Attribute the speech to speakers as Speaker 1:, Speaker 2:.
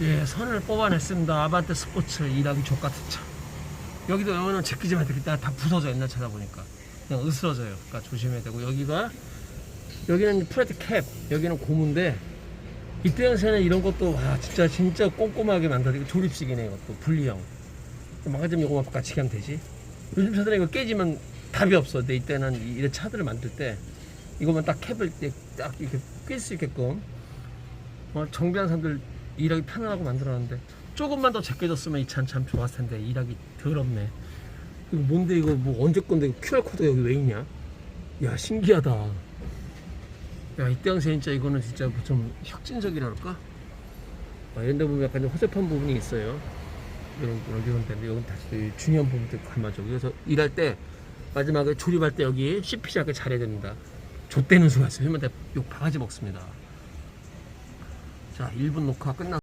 Speaker 1: 예, 선을 뽑아냈습니다. 아반떼 스포츠 일하기 족같은 차. 여기도 여기는 제끼지 말때 그때 다 부서져 옛날 차다 보니까 그냥 으스러져요. 그러니까 조심해야 되고 여기가 여기는 프레트 캡, 여기는 고무인데 이때 당시에는 이런 것도 와 진짜 진짜 꼼꼼하게 만들어 이거 조립식이네 이것도 분리형. 망가지면 이거만 같이 하면 되지. 요즘 차들은 이거 깨지면 답이 없어. 근데 이때는 이- 이런 차들을 만들 때 이거만 딱 캡을 때딱 이렇게 낄 수 있게끔 어, 정비한 사람들 일하기 편안하고 만들어놨는데 조금만 더 제껴졌으면 이 차는 참 좋았을 텐데 일하기 더럽네. 이거 뭔데 이거 뭐 언제 건데 이거 QR 코드 여기 왜 있냐? 야 신기하다. 야 이때 당시에 진짜 이거는 진짜 뭐좀 혁진적이랄까? 아, 이런 데 보면 약간 좀 허접한 부분이 있어요. 이런 이런 이런 데인데 여기 다시 중요한 있고 가만죠. 그래서 일할 때 마지막에 조립할 때 여기 씹히지 않게 잘해야 됩니다. 좆대는 수가 있어요. 형한테 욕 바가지 먹습니다. 자, 1분 녹화 끝났